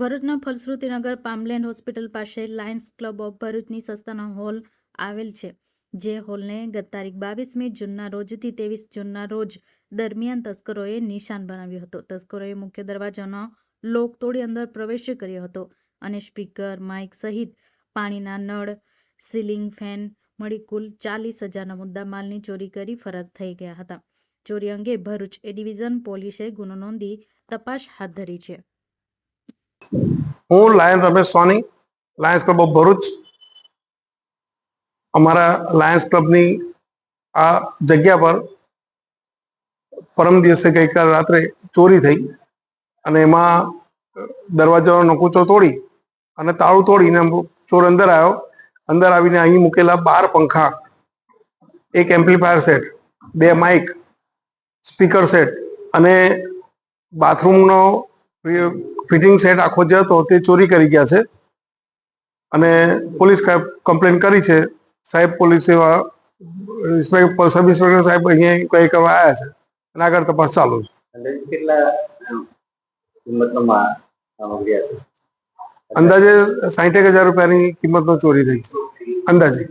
ભરૂચના Phalshrutinagar Palmland hospital પાસે Lions Club of ભરૂચની સંસ્થાનો હોલ આવેલ છે, જે હોલને ગત તારીખ બાવીસમી જૂનના રોજથી ત્રેવીસ જૂનના રોજ દરમિયાન તસ્કરોએ નિશાન બનાવ્યો હતો. તસ્કરોએ મુખ્ય દરવાજાનો લોક તોડી અંદર પ્રવેશ કર્યો હતો અને સ્પીકર, માઇક સહિત પાણીના નળ, સીલિંગ ફેન મળી કુલ ચાલીસ હજારના મુદ્દા માલની ચોરી કરી ફરાર થઈ ગયા હતા. ચોરી અંગે ભરૂચ એ ડિવિઝન પોલીસે ગુનો નોંધી તપાસ હાથ ધરી છે. હું Lion Ramesh Soni Lions Club of Bharuch. અમારા લાયન્સ ક્લબની આ જગ્યા પર પરમ દિવસે ગઈકાલ રાત્રે ચોરી થઈ અને એમાં દરવાજાનો નકુચો તોડી અને તાળું તોડીને ચોર અંદર આવ્યો. અંદર આવીને અહીં મૂકેલા બાર પંખા, એક એમ્પ્લીફાયર સેટ, બે માઇક સ્પીકર સેટ અને બાથરૂમનો ફિટિંગ સેટ આખો જે હતો તે ચોરી કરી ગયા છે. અને પોલીસ કમ્પ્લેન કરી છે. સાહેબ પોલીસ સેવા ઇન્સ્પેક્ટર સબ ઇન્સ્પેક્ટર સાહેબ અહીંયા કઈ કરવા આવ્યા છે. અને આગળ તપાસ ચાલુ છે. કેટલા અંદાજે સાઠેક હજાર રૂપિયાની કિંમતનો ચોરી થઈ છે. અંદાજે.